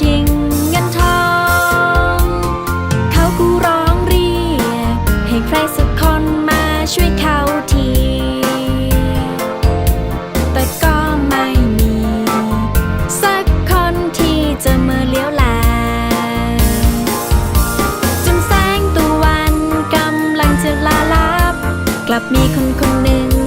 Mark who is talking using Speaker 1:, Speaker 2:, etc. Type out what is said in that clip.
Speaker 1: ชิงเงินทอง เขากูร้องเรียก ให้ใครสักคนมาช่วยเขาที แต่ก็ไม่มี สักคนที่จะมาเลี้ยวแลจนแสงตะวันกำลังจะลาลับ กลับมีคนคนหนึ่ง